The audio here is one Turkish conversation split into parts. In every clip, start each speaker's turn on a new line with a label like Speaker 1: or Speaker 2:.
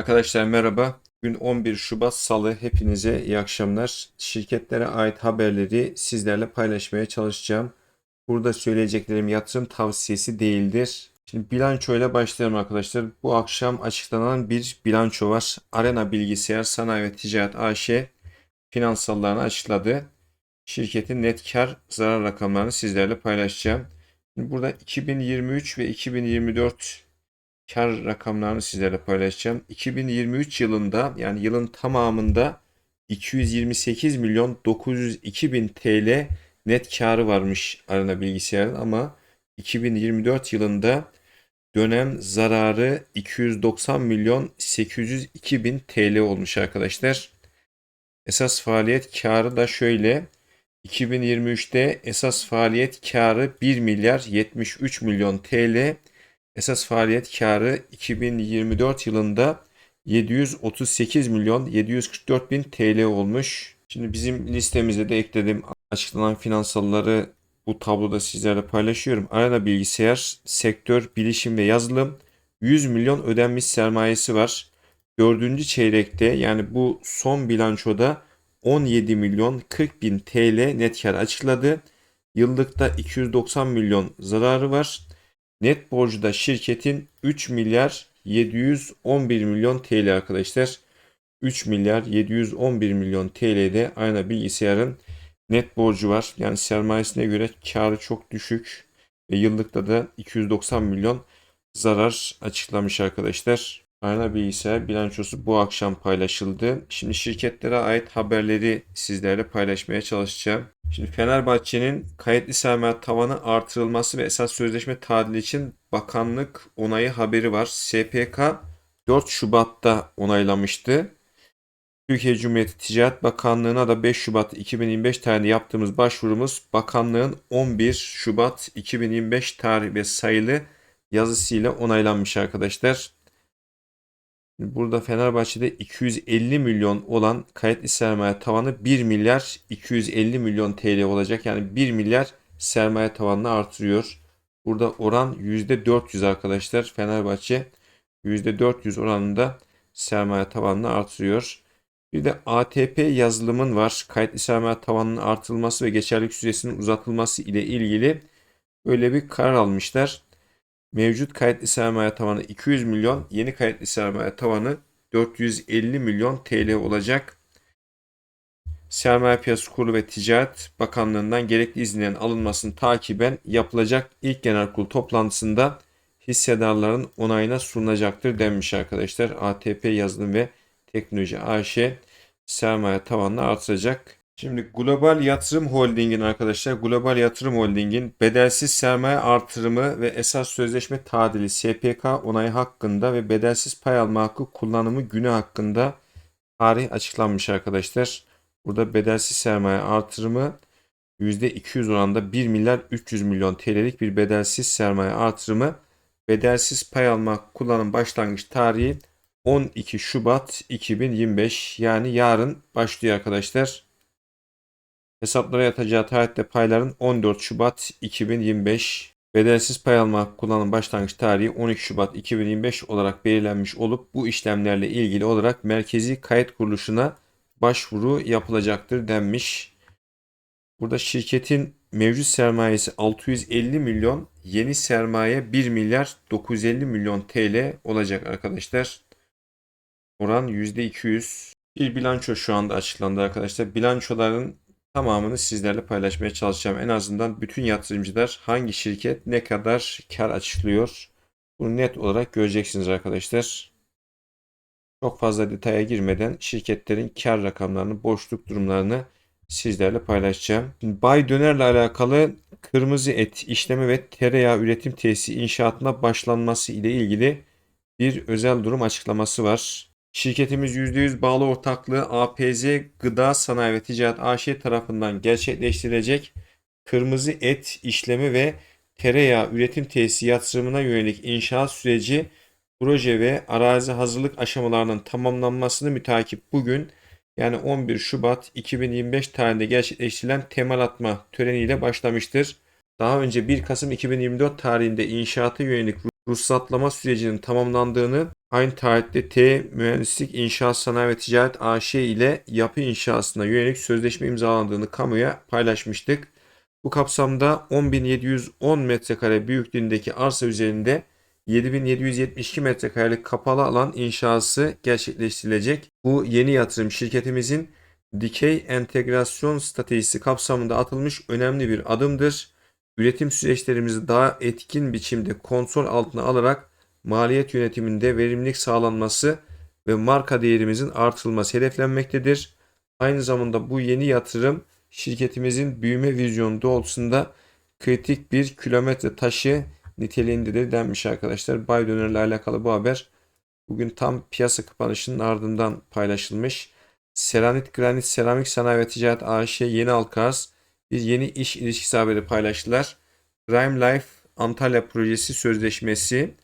Speaker 1: Arkadaşlar merhaba. Bugün 11 Şubat Salı. Hepinize iyi akşamlar. Şirketlere ait haberleri sizlerle paylaşmaya çalışacağım. Burada söyleyeceklerim yatırım tavsiyesi değildir. Şimdi bilançoyla başlayalım arkadaşlar. Bu akşam açıklanan bir bilanço var. Arena Bilgisayar Sanayi ve Ticaret AŞ finansallarını açıkladı. Şirketin net kar zarar rakamlarını sizlerle paylaşacağım. Şimdi burada 2023 ve 2024 kar rakamlarını sizlerle paylaşacağım. 2023 yılında yani yılın tamamında 228 milyon 902 bin TL net karı varmış Arena Bilgisayar'ın ama 2024 yılında dönem zararı 290 milyon 802 bin TL olmuş arkadaşlar. Esas faaliyet karı da şöyle. 2023'te esas faaliyet karı 1 milyar 73 milyon TL. Esas faaliyet karı 2024 yılında 738 milyon 744 bin TL olmuş. Şimdi bizim listemize de ekledim. Açıklanan finansalları bu tabloda sizlerle paylaşıyorum. Arena bilgisayar, sektör, bilişim ve yazılım 100 milyon ödenmiş sermayesi var. Dördüncü çeyrekte yani bu son bilançoda 17 milyon 40 bin TL net kar açıkladı. Yıllıkta 290 milyon zararı var. Net borcu şirketin 3 milyar 711 milyon TL arkadaşlar. 3 milyar 711 milyon TL'de Arena Bilgisayar'ın net borcu var. Yani sermayesine göre karı çok düşük ve yıllıkta da 290 milyon zarar açıklamış arkadaşlar. Arena Bilgisayar bilançosu bu akşam paylaşıldı. Şimdi şirketlere ait haberleri sizlerle paylaşmaya çalışacağım. Şimdi Fenerbahçe'nin kayıtlı sermaye tavanı artırılması ve esas sözleşme tadili için bakanlık onayı haberi var. SPK 4 Şubat'ta onaylamıştı. Türkiye Cumhuriyeti Ticaret Bakanlığı'na da 5 Şubat 2025 tarihinde yaptığımız başvurumuz bakanlığın 11 Şubat 2025 tarih ve sayılı yazısıyla onaylanmış arkadaşlar. Burada Fenerbahçe'de 250 milyon olan kayıtlı sermaye tavanı 1 milyar 250 milyon TL olacak. Yani 1 milyar sermaye tavanını artırıyor. Burada oran %400 arkadaşlar. Fenerbahçe %400 oranında sermaye tavanını artırıyor. Bir de ATP yazılımın var. Kayıtlı sermaye tavanının artırılması ve geçerlilik süresinin uzatılması ile ilgili böyle bir karar almışlar. Mevcut kayıtlı sermaye tavanı 200 milyon, yeni kayıtlı sermaye tavanı 450 milyon TL olacak. Sermaye Piyasası Kurulu ve Ticaret Bakanlığı'ndan gerekli izinlerin alınmasını takiben yapılacak ilk genel kurul toplantısında hissedarların onayına sunulacaktır denmiş arkadaşlar. ATP Yazılım ve Teknoloji AŞ sermaye tavanını artıracak. Şimdi Global Yatırım Holding'in arkadaşlar Global Yatırım Holding'in bedelsiz sermaye artırımı ve esas sözleşme tadili SPK onayı hakkında ve bedelsiz pay alma hakkı kullanımı günü hakkında tarih açıklanmış arkadaşlar. Burada bedelsiz sermaye artırımı %200 oranında 1 milyar 300 milyon TL'lik bir bedelsiz sermaye artırımı. Bedelsiz pay alma kullanım başlangıç tarihi 12 Şubat 2025 yani yarın başlıyor arkadaşlar. Hesaplara yatacağı tarihte payların 14 Şubat 2025, bedelsiz pay alma kullanım başlangıç tarihi 12 Şubat 2025 olarak belirlenmiş olup bu işlemlerle ilgili olarak merkezi kayıt kuruluşuna başvuru yapılacaktır denmiş. Burada şirketin mevcut sermayesi 650 milyon, yeni sermaye 1 milyar 950 milyon TL olacak arkadaşlar. Oran %200. Bir bilanço şu anda açıklandı arkadaşlar. Bilançoların tamamını sizlerle paylaşmaya çalışacağım. En azından bütün yatırımcılar hangi şirket ne kadar kar açıklıyor bunu net olarak göreceksiniz arkadaşlar. Çok fazla detaya girmeden şirketlerin kar rakamlarını, boşluk durumlarını sizlerle paylaşacağım. Şimdi Bay Döner'le alakalı kırmızı et işleme ve tereyağı üretim tesisi inşaatına başlanması ile ilgili bir özel durum açıklaması var. Şirketimiz %100 bağlı ortaklığı APZ Gıda Sanayi ve Ticaret AŞ tarafından gerçekleştirilecek kırmızı et işlemi ve tereyağı üretim tesisi yatırımına yönelik inşaat süreci proje ve arazi hazırlık aşamalarının tamamlanmasını mütakip bugün yani 11 Şubat 2025 tarihinde gerçekleştirilen temel atma töreniyle başlamıştır. Daha önce 1 Kasım 2024 tarihinde inşaata yönelik ruhsatlama sürecinin tamamlandığını, aynı tarihte T Mühendislik İnşaat Sanayi ve Ticaret AŞ ile yapı inşasına yönelik sözleşme imzalandığını kamuya paylaşmıştık. Bu kapsamda 10.710 metrekare büyüklüğündeki arsa üzerinde 7772 metrekarelik kapalı alan inşası gerçekleştirilecek. Bu yeni yatırım şirketimizin dikey entegrasyon stratejisi kapsamında atılmış önemli bir adımdır. Üretim süreçlerimizi daha etkin biçimde kontrol altına alarak maliyet yönetiminde verimlilik sağlanması ve marka değerimizin artırılması hedeflenmektedir. Aynı zamanda bu yeni yatırım şirketimizin büyüme vizyonu doğrultusunda kritik bir kilometre taşı niteliğindedir denmiş arkadaşlar. Bay ile alakalı bu haber bugün tam piyasa kapanışının ardından paylaşılmış. Seranit Granit Seramik Sanayi ve Ticaret AŞ Yeni Alkaz bir yeni iş ilişkisi haberi paylaştılar. Prime Life Antalya Projesi Sözleşmesi.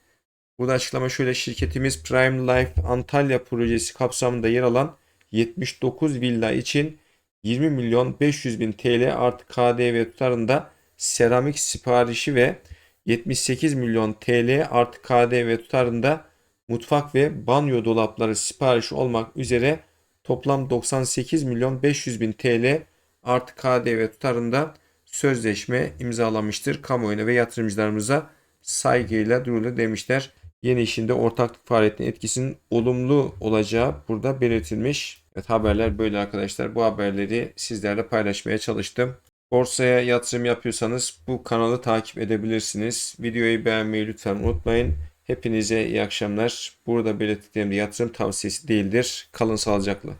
Speaker 1: Burada açıklama şöyle şirketimiz Prime Life Antalya Projesi kapsamında yer alan 79 villa için 20 milyon 500 bin TL artı KDV tutarında seramik siparişi ve 78 milyon TL artı KDV tutarında mutfak ve banyo dolapları siparişi olmak üzere toplam 98 milyon 500 bin TL artı KDV tutarında sözleşme imzalamıştır. Kamuoyuna ve yatırımcılarımıza saygıyla duyurulur demişler. Yeni işinde ortaklık faaliyetinin etkisinin olumlu olacağı burada belirtilmiş. Evet haberler böyle arkadaşlar. Bu haberleri sizlerle paylaşmaya çalıştım. Borsaya yatırım yapıyorsanız bu kanalı takip edebilirsiniz. Videoyu beğenmeyi lütfen unutmayın. Hepinize iyi akşamlar. Burada belirttiklerim de yatırım tavsiyesi değildir. Kalın sağlıcakla.